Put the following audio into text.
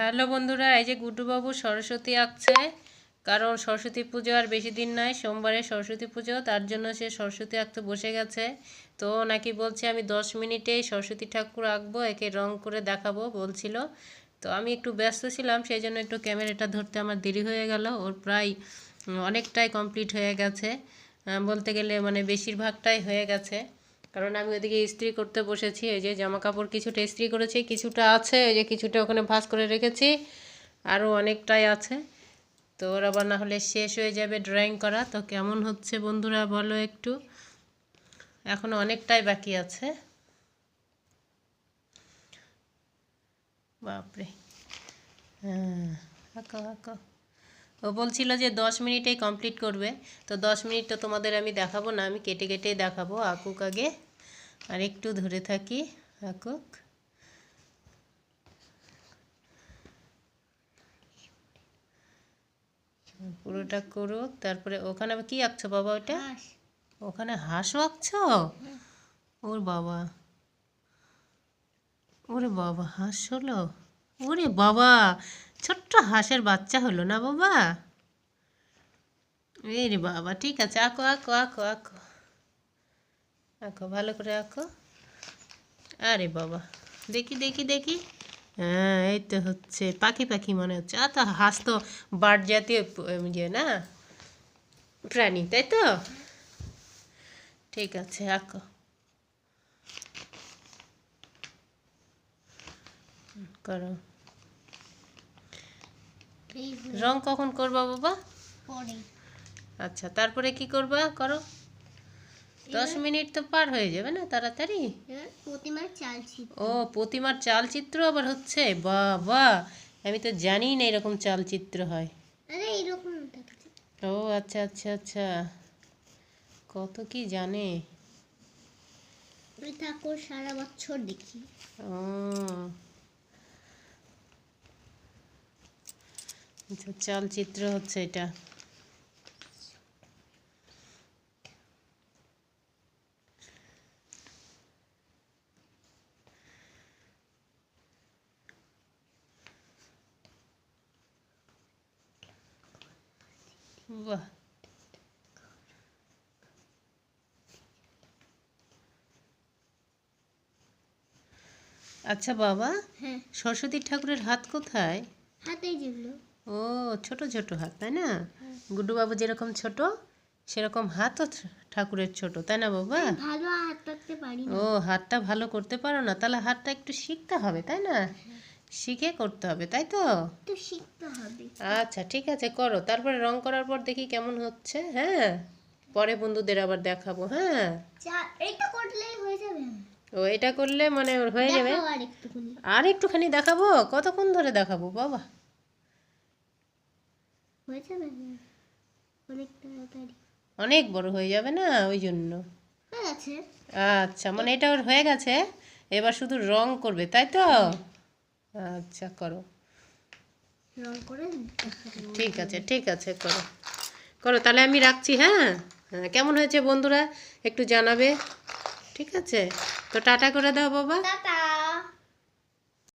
Hello বন্ধুরা, এই যে গুড্ডুবাবু সরস্বতী আঁকছে কারণ সরস্বতী পুজো আর বেশি দিন নাই সোমবারে সরস্বতী পুজো, তার জন্য সে সরস্বতী আঁকতে বসে গেছে। তো নাকি বলছে, আমি দশ মিনিটেই সরস্বতী ঠাকুর আঁকবো, একে রং করে দেখাবো, বলছিল। তো আমি একটু ব্যস্ত ছিলাম, সেই জন্য একটু ক্যামেরাটা ধরতে আমার দেরি হয়ে গেল। ওর প্রায় অনেকটাই কমপ্লিট হয়ে গেছে। বলতে গেলে মানে বেশিরভাগটাই হয়ে গেছে। কারণ আমি ওদিকে ইস্ত্রি করতে বসেছি, এই যে জামা কাপড় কিছুটা ইস্ত্রি করেছি, কিছুটা আছে, এই যে কিছুটা ওখানে ভাঁজ করে রেখেছি, আরও অনেকটাই আছে। তো ওর আবার না হলে শেষ হয়ে যাবে ড্রয়িং করা। তো কেমন হচ্ছে বন্ধুরা বলো একটু? এখনও অনেকটাই বাকি আছে। বাপরে। হ্যাঁ আঁকো আঁকো। ও বলছিল যে দশ মিনিটেই কমপ্লিট করবে। তো দশ মিনিট তো তোমাদের আমি দেখাবো না আমি কেটে কেটে দেখাবো। আঁকুক আগে আর একটু ধরে থাকি আঁকুক। পুরোটা করুক তারপরে ওখানে কি আঁকছো বাবা ওটা ওখানে হাঁসও আঁকছো? ওর বাবা। ওরে বাবা হাঁস হলো? ওরে বাবা ছোট্ট হাঁসের বাচ্চা হলো না বাবা? এই রে বাবা ঠিক আছে আঁকো আঁকো আঁকো আঁকো। আঁকো ভালো করে আঁকো। আরে বাবা দেখি দেখি দেখি। হ্যাঁ এই তো হচ্ছে পাখি পাখি মনে হচ্ছে। আ তো হাঁস তো বার্ড জাতীয় উম, ইয়ে না? প্রাণী তাই তো? ঠিক আছে আঁকো। করো। রং কখন করবা বাবা? পরে। আচ্ছা তারপরে কি করবা? করো। দশ মিনিট তো পার হয়ে যাবে না তাড়াতাড়ি? প্রতিমার ও প্রতিমার চালচিত্র আবার হচ্ছে? বাবা আমি তো জানি না এরকম চালচিত্র হয়। আরে ও আচ্ছা আচ্ছা আচ্ছা। কত কি জানে? ঠাকুর সারা বছর দেখি। ও আচ্ছা চালচিত্র হচ্ছে এটা। বাহ। আচ্ছা বাবা হ্যাঁ। সরস্বতী ঠাকুরের হাত কোথায়? হাতেই যেগুলো। ও ছোট ছোট হাত তাই না? গুড্ডুবাবু যেরকম ছোট সেরকম হাতও ঠাকুরের ছোট তাই না বাবা? ভালো হাত রাখতে পারি ও হাতটা ভালো করতে পারো না তাহলে হাতটা একটু শিখতে হবে তাই না? শিখে করতে হবে তাই তো? তো শিখতে হবে। আচ্ছা ঠিক আছে করো। তারপরে রং করার পর দেখি কেমন হচ্ছে হ্যাঁ? পরে বন্ধুদের আবার দেখাবো হ্যাঁ? এটা করলেই হয়ে যাবে ও এটা করলে মানে ওর হয়ে যাবে? আর একটুখানি দেখাবো? কতক্ষণ ধরে দেখাবো বাবা? হয়ে যাবে? অনেক তাড়াতাড়ি। অনেক বড় হয়ে যাবে না? ওই জন্য। আচ্ছা মানে এটা ওর হয়ে গেছে? এবার শুধু রং করবে তাই তো? আচ্ছা করো। রং করে ঠিক আছে ঠিক আছে করো। করো তাহলে আমি রাখছি হ্যাঁ? হ্যাঁ কেমন হয়েছে বন্ধুরা? একটু জানাবে। ঠিক আছে? তো টাটা করে দাও বাবা। টাটা।